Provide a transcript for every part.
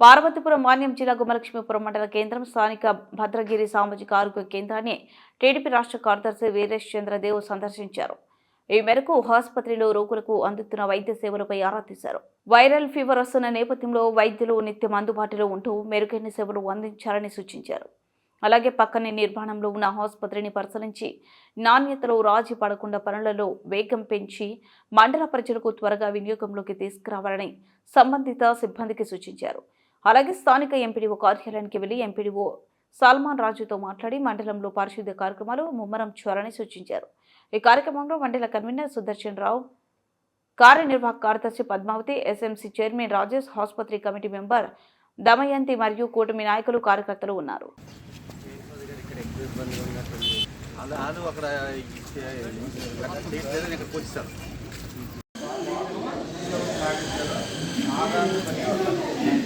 పార్వతీపురం మాన్యం జిల్లా గుమలక్ష్మీపురం మండల కేంద్రం స్థానిక భద్రగిరి సామాజిక ఆరోగ్య కేంద్రాన్ని టీడీపీ రాష్ట్ర కార్యదర్శి వీరేష్ చంద్రదేవ్ సందర్శించారు. ఈ మేరకు ఆసుపత్రిలో రోగులకు అందుతున్న వైద్య సేవలపై ఆరా తీశారు. వైరల్ ఫీవర్ వస్తున్న నేపథ్యంలో వైద్యులు నిత్యం అందుబాటులో ఉంటూ మెరుగైన సేవలు అందించాలని సూచించారు. అలాగే పక్కనే నిర్మాణంలో ఉన్న ఆసుపత్రిని పరిశీలించి నాణ్యతలో రాజీ పడకుండా పనులలో వేగం పెంచి మండల ప్రజలకు త్వరగా వినియోగంలోకి తీసుకురావాలని సంబంధిత సిబ్బందికి సూచించారు. అలాగే స్థానిక ఎంపీడీఓ కార్యాలయానికి వెళ్ళి ఎంపీడీఓ సల్మాన్ రాజుతో మాట్లాడి మండలంలో పారిశుద్ధ్య కార్యక్రమాలు ముమ్మరం చూడాలని సూచించారు ఈ కార్యక్రమంలో మండల కన్వీనర్ సుదర్శన్ రావు కార్యనిర్వాహక కార్యదర్శి పద్మావతి ఎస్ఎంసీ చైర్మన్ రాజేష్ ఆసుపత్రి కమిటీ మెంబర్ దమయంతి మరియు కూటమి నాయకులు కార్యకర్తలు ఉన్నారు ఇక్కడ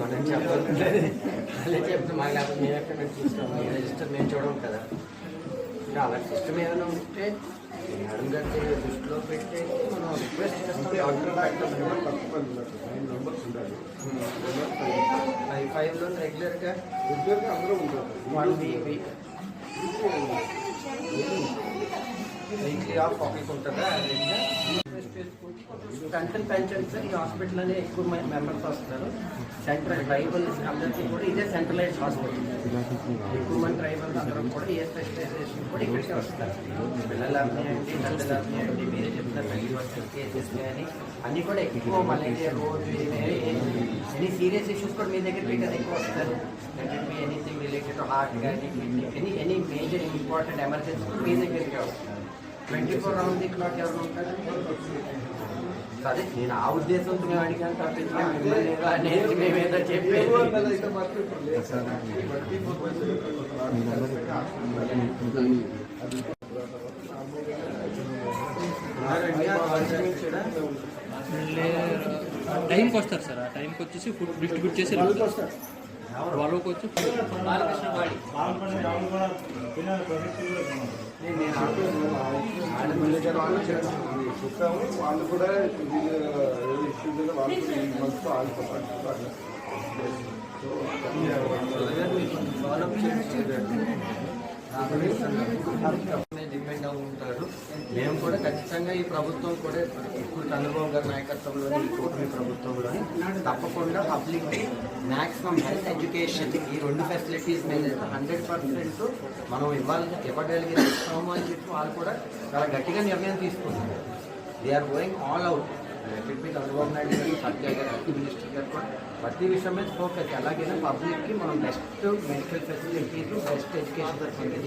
మనం చెప్పాలి అదే చెప్తే మాకు లేకపోతే మేము ఎక్కడ నుంచి చూస్తాం మీ రిజిస్టర్ మేము చూడము కదా ఇంకా అలా సిస్టమ్ ఏమైనా ఉంటే మేడం గారికి దృష్టిలో పెట్టి మనం రిక్వెస్ట్ చేస్తాం డాక్టర్ ఫైవ్ ఫైవ్లో రెగ్యులర్గా one week week weekly off office ఉంటుందా స్ట్రెంత్ పెంచండి సార్ ఈ హాస్పిటల్ అనే ఎక్కువ మెంబర్స్ వస్తారు సెంట్రల్ ట్రైబల్స్ అందరికీ కూడా ఇదే సెంట్రలైజ్ హాస్పిటల్ ఎక్కువ మంది ట్రైబల్స్ అందరూ కూడా ఏ స్పెషలైజేషన్ కూడా ఇక్కడికే వస్తారు పిల్లలు అన్నాయండి పెద్దలు అన్నాయండి మీరే చెప్తారు తల్లి వచ్చే కేసెస్ కానీ అన్నీ కూడా ఎక్కువ మలేరియా రోజు ఎనీ సీరియస్ ఇష్యూస్ కూడా మీ దగ్గరికి కదా ఎక్కువ వస్తారు ఎనీథింగ్ రిలేటెడ్ టు హార్ట్ కానీ any any major important emergency కూడా మీ దగ్గరికి వస్తారు twenty four round the clock ఎవరు ఉంటారు సరే నేను ఆ ఉద్దేశంతో మేము అడిగాను తప్పించి మేమేదో చెప్పేది? టైంకి వస్తారు సార్ ఆ టైంకి వచ్చేసి ఫుడ్ డిస్ట్రిబ్యూట్ చేసి. వాళ్ళకి వచ్చి బాలకృష్ణవాడి. నేను వాళ్ళు కూడా ఇష్యూ మీద వాళ్ళు కూడా ఈ మంత్ డిపెండ్ అయి ఉంటారు మేము కూడా ఖచ్చితంగా ఈ ప్రభుత్వం కూడా ఇప్పుడు చంద్రబాబు గారి నాయకత్వంలోని ఈ కూటమి ప్రభుత్వంలోని తప్పకుండా పబ్లిక్ మ్యాక్సిమం హెల్త్ ఎడ్యుకేషన్ ఈ రెండు ఫెసిలిటీస్ మీద హండ్రెడ్ పర్సెంట్ మనం ఇవ్వాలి ఇవ్వగలిగి ఇస్తాము అని చెప్పి వాళ్ళు కూడా చాలా గట్టిగా నిర్ణయం తీసుకుంటున్నారు they are going all out చెప్పి చంద్రబాబు నాయుడు గారు సత్య గారు హెల్త్ మినిస్టర్ గారు కూడా ప్రతి విషయం మీద ఫోకస్ ఎలాగైనా పబ్లిక్కి మనం best medical facilities best education facilities